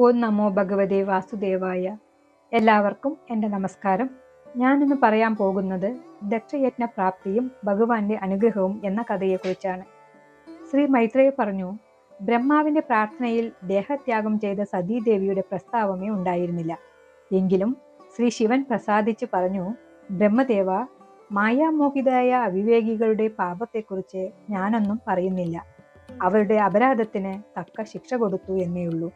ഓം നമോ ഭഗവതേ വാസുദേവായ. എല്ലാവർക്കും എന്റെ നമസ്കാരം. ഞാനിന്ന് പറയാൻ പോകുന്നത് ദക്ഷയജ്ഞ പ്രാപ്തിയും ഭഗവാന്റെ അനുഗ്രഹവും എന്ന കഥയെക്കുറിച്ചാണ്. ശ്രീ മൈത്രേയ പറഞ്ഞു ബ്രഹ്മാവിന്റെ പ്രാർത്ഥനയിൽ ദേഹത്യാഗം ചെയ്ത സതീദേവിയുടെ പ്രസ്താവമേ ഉണ്ടായിരുന്നില്ല. എങ്കിലും ശ്രീ ശിവൻ പ്രസാദിച്ച് പറഞ്ഞു ബ്രഹ്മദേവ മായാമോഹിതയായ അവിവേകികളുടെ പാപത്തെക്കുറിച്ച് ഞാനൊന്നും പറയുന്നില്ല. അവരുടെ അപരാധത്തിന് തക്ക ശിക്ഷ കൊടുത്തു എന്നേയുള്ളൂ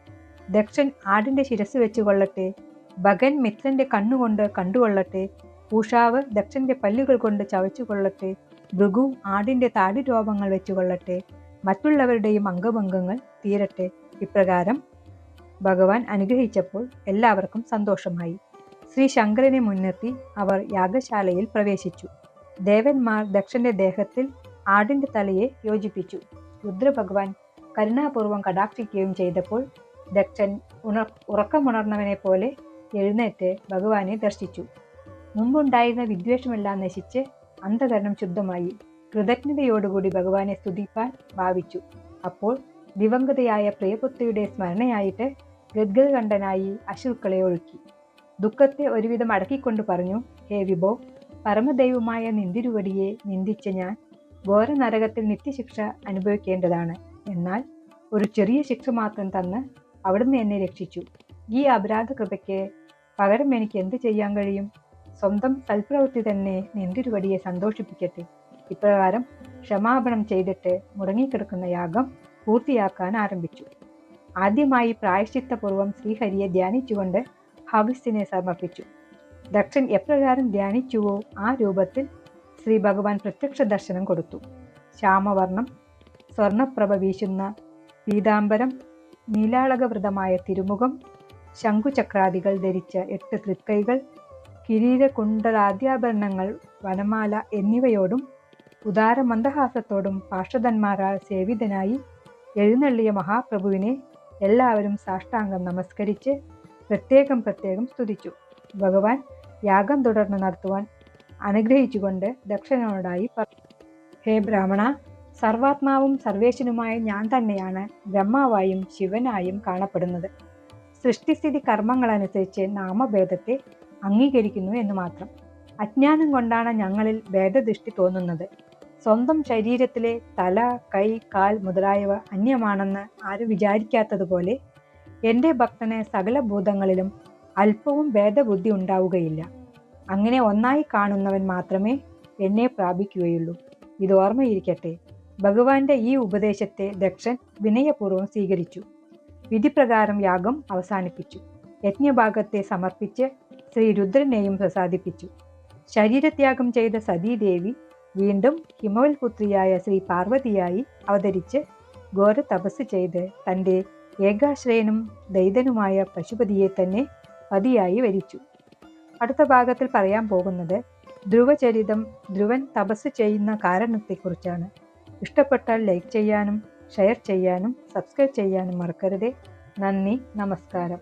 ദക്ഷൻ ആടിന്റെ ശിരസ് വെച്ചുകൊള്ളട്ടെ ഭഗൻ മിത്രന്റെ കണ്ണുകൊണ്ട് കണ്ടുകൊള്ളട്ടെ. ഉഷാവ് ദക്ഷന്റെ പല്ലുകൾ കൊണ്ട് ചവച്ചു കൊള്ളട്ടെ. ഭൃഗു ആടിന്റെ താടി രോപങ്ങൾ വെച്ചുകൊള്ളട്ടെ മറ്റുള്ളവരുടെയും അംഗഭംഗങ്ങൾ തീരട്ടെ. ഇപ്രകാരം ഭഗവാൻ അനുഗ്രഹിച്ചപ്പോൾ എല്ലാവർക്കും സന്തോഷമായി. ശ്രീ ശങ്കരനെ മുൻനിർത്തി അവർ യാഗശാലയിൽ പ്രവേശിച്ചു. ദേവന്മാർ ദക്ഷന്റെ ദേഹത്തിൽ ആടിന്റെ തലയെ യോജിപ്പിച്ചു. രുദ്രഭഗവാൻ കരുണാപൂർവം കടാക്ഷിക്കുകയും ചെയ്തപ്പോൾ ദക്ഷൻ ഉണർ ഉറക്കമുണർന്നവനെ പോലെ എഴുന്നേറ്റ് ഭഗവാനെ ദർശിച്ചു. മുമ്പുണ്ടായിരുന്ന വിദ്വേഷമെല്ലാം നശിച്ച് അന്ധകരണം ശുദ്ധമായി. കൃതജ്ഞതയോടുകൂടി ഭഗവാനെ സ്തുതിപ്പാൻ ഭാവിച്ചു. അപ്പോൾ ദിവംഗതയായ പ്രിയപുത്രിയുടെ സ്മരണയായിട്ട് ഗദ്ഗതകണ്ഠനായി അശ്രുക്കളെ ഒഴുക്കി. ദുഃഖത്തെ ഒരുവിധം അടക്കിക്കൊണ്ട് പറഞ്ഞു ഹേ വിഭോ പരമദൈവമായ നിന്തിരുവടിയെ നിന്ദിച്ച ഞാൻ ഘോര നരകത്തിൽ നിത്യശിക്ഷ അനുഭവിക്കേണ്ടതാണ്. എന്നാൽ ഒരു ചെറിയ ശിക്ഷ മാത്രം തന്ന് അവിടുന്ന് എന്നെ രക്ഷിച്ചു. ഈ അപരാധ കൃപയ്ക്ക് പകരം എനിക്ക് എന്ത് ചെയ്യാൻ കഴിയും? സ്വന്തം സൽപ്രവൃത്തി തന്നെ നിന്തിരുവടിയെ സന്തോഷിപ്പിക്കട്ടെ. ഇപ്രകാരം ക്ഷമാപണം ചെയ്തിട്ട് മുടങ്ങിക്കിടക്കുന്ന യാഗം പൂർത്തിയാക്കാൻ ആരംഭിച്ചു. ആദ്യമായി പ്രായശ്ചിത്തപൂർവം ശ്രീഹരിയെ ധ്യാനിച്ചുകൊണ്ട് ഹവിസിനെ സമർപ്പിച്ചു. ദക്ഷൻ എപ്രകാരം ധ്യാനിച്ചുവോ ആ രൂപത്തിൽ ശ്രീ ഭഗവാൻ പ്രത്യക്ഷ ദർശനം കൊടുത്തു. ശ്യാമവർണം സ്വർണപ്രഭ വീശുന്ന പീതാംബരം നീലാളകവൃതമായ തിരുമുഖം ശംഖുചക്രാദികൾ ധരിച്ച എട്ട് തൃക്കൈകൾ കിരീരകുണ്ടലാദ്യാഭരണങ്ങൾ വനമാല എന്നിവയോടും ഉദാര മന്ദഹാസത്തോടും പാർഷദന്മാരാൽ സേവിതനായി എഴുന്നള്ളിയ മഹാപ്രഭുവിനെ എല്ലാവരും സാഷ്ടാംഗം നമസ്കരിച്ച് പ്രത്യേകം പ്രത്യേകം സ്തുതിച്ചു. ഭഗവാൻ യാഗം തുടർന്ന് നടത്തുവാൻ അനുഗ്രഹിച്ചുകൊണ്ട് ദക്ഷനോടായി പറഞ്ഞു ഹേ ബ്രാഹ്മണ സർവാത്മാവും സർവേശനുമായ ഞാൻ തന്നെയാണ് ബ്രഹ്മാവായും ശിവനായും കാണപ്പെടുന്നത്. സൃഷ്ടിസ്ഥിതി കർമ്മങ്ങളനുസരിച്ച് നാമഭേദത്തെ അംഗീകരിക്കുന്നു എന്ന് മാത്രം. അജ്ഞാനം കൊണ്ടാണ് ഞങ്ങളിൽ ഭേദദൃഷ്ടി തോന്നുന്നത്. സ്വന്തം ശരീരത്തിലെ തല കൈ കാൽ മുതലായവ അന്യമാണെന്ന് ആരും വിചാരിക്കാത്തതുപോലെ എന്റെ ഭക്തന് സകല ഭൂതങ്ങളിലും അല്പവും ഭേദബുദ്ധി ഉണ്ടാവുകയില്ല. അങ്ങനെ ഒന്നായി കാണുന്നവൻ മാത്രമേ എന്നെ പ്രാപിക്കുകയുള്ളൂ. ഇത് ഓർമ്മയിരിക്കട്ടെ. ഭഗവാന്റെ ഈ ഉപദേശത്തെ ദക്ഷൻ വിനയപൂർവം സ്വീകരിച്ചു. വിധിപ്രകാരം യാഗം അവസാനിപ്പിച്ചു. യജ്ഞഭാഗത്തെ സമർപ്പിച്ച് ശ്രീ രുദ്രനെയും പ്രസാദിപ്പിച്ചു. ശരീരത്യാഗം ചെയ്ത സതീദേവി വീണ്ടും ഹിമവൽ പുത്രിയായ ശ്രീ പാർവതിയായി അവതരിച്ച് ഘോര തപസ് ചെയ്ത് തന്റെ ഏകാശ്രയനും ദൈതനുമായ പശുപതിയെ തന്നെ പതിയായി വരിച്ചു. അടുത്ത ഭാഗത്തിൽ പറയാൻ പോകുന്നത് ധ്രുവചരിതം ധ്രുവൻ തപസ് ചെയ്യുന്ന കാരണത്തെക്കുറിച്ചാണ്. ഇഷ്ടപ്പെട്ടാൽ ലൈക്ക് ചെയ്യാനും ഷെയർ ചെയ്യാനും സബ്സ്ക്രൈബ് ചെയ്യാനും മറക്കരുതേ. നന്ദി നമസ്കാരം.